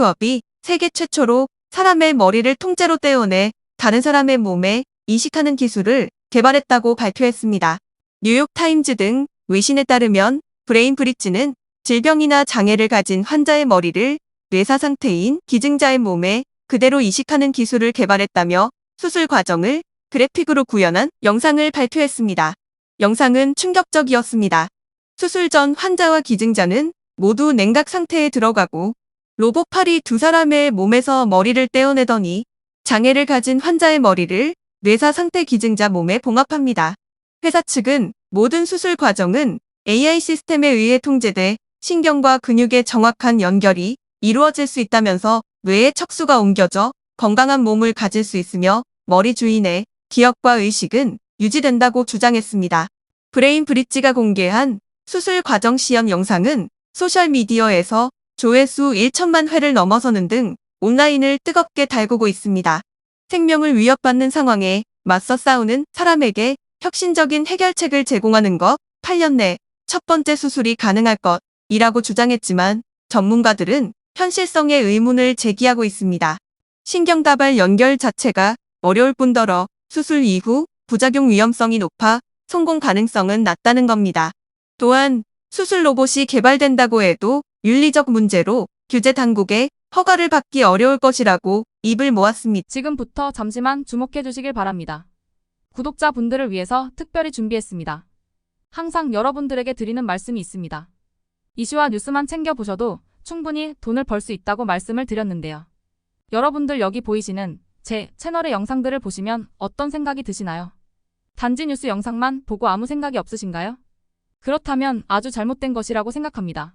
수업이 세계 최초로 사람의 머리를 통째로 떼어내 다른 사람의 몸에 이식하는 기술을 개발했다고 발표했습니다. 뉴욕타임즈 등 외신에 따르면 브레인 브릿지는 질병이나 장애를 가진 환자의 머리를 뇌사 상태인 기증자의 몸에 그대로 이식하는 기술을 개발했다며 수술 과정을 그래픽으로 구현한 영상을 발표했습니다. 영상은 충격적이었습니다. 수술 전 환자와 기증자는 모두 냉각 상태에 들어가고 로봇 팔이 두 사람의 몸에서 머리를 떼어내더니 장애를 가진 환자의 머리를 뇌사 상태 기증자 몸에 봉합합니다. 회사 측은 모든 수술 과정은 AI 시스템에 의해 통제돼 신경과 근육의 정확한 연결이 이루어질 수 있다면서 뇌의 척수가 옮겨져 건강한 몸을 가질 수 있으며 머리 주인의 기억과 의식은 유지된다고 주장했습니다. 브레인 브릿지가 공개한 수술 과정 시연 영상은 소셜미디어에서 조회수 1천만 회를 넘어서는 등 온라인을 뜨겁게 달구고 있습니다. 생명을 위협받는 상황에 맞서 싸우는 사람에게 혁신적인 해결책을 제공하는 것, 8년 내 첫 번째 수술이 가능할 것이라고 주장했지만 전문가들은 현실성에 의문을 제기하고 있습니다. 신경다발 연결 자체가 어려울 뿐더러 수술 이후 부작용 위험성이 높아 성공 가능성은 낮다는 겁니다. 또한 수술 로봇이 개발된다고 해도 윤리적 문제로 규제 당국에 허가를 받기 어려울 것이라고 입을 모았습니다. 지금부터 잠시만 주목해 주시길 바랍니다. 구독자분들을 위해서 특별히 준비했습니다. 항상 여러분들에게 드리는 말씀이 있습니다. 이슈와 뉴스만 챙겨보셔도 충분히 돈을 벌 수 있다고 말씀을 드렸는데요. 여러분들 여기 보이시는 제 채널의 영상들을 보시면 어떤 생각이 드시나요? 단지 뉴스 영상만 보고 아무 생각이 없으신가요? 그렇다면 아주 잘못된 것이라고 생각합니다.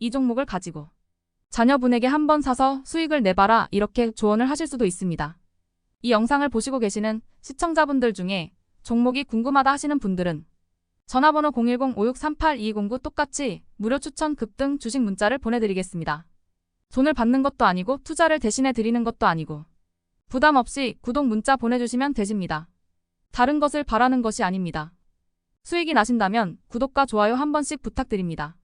이 종목을 가지고 자녀분에게 한 번 사서 수익을 내봐라 이렇게 조언을 하실 수도 있습니다. 이 영상을 보시고 계시는 시청자분들 중에 종목이 궁금하다 하시는 분들은 전화번호 010-5638-2209 똑같이 무료 추천 급등 주식 문자를 보내드리겠습니다. 돈을 받는 것도 아니고 투자를 대신해 드리는 것도 아니고 부담 없이 구독 문자 보내주시면 되십니다. 다른 것을 바라는 것이 아닙니다. 수익이 나신다면 구독과 좋아요 한 번씩 부탁드립니다.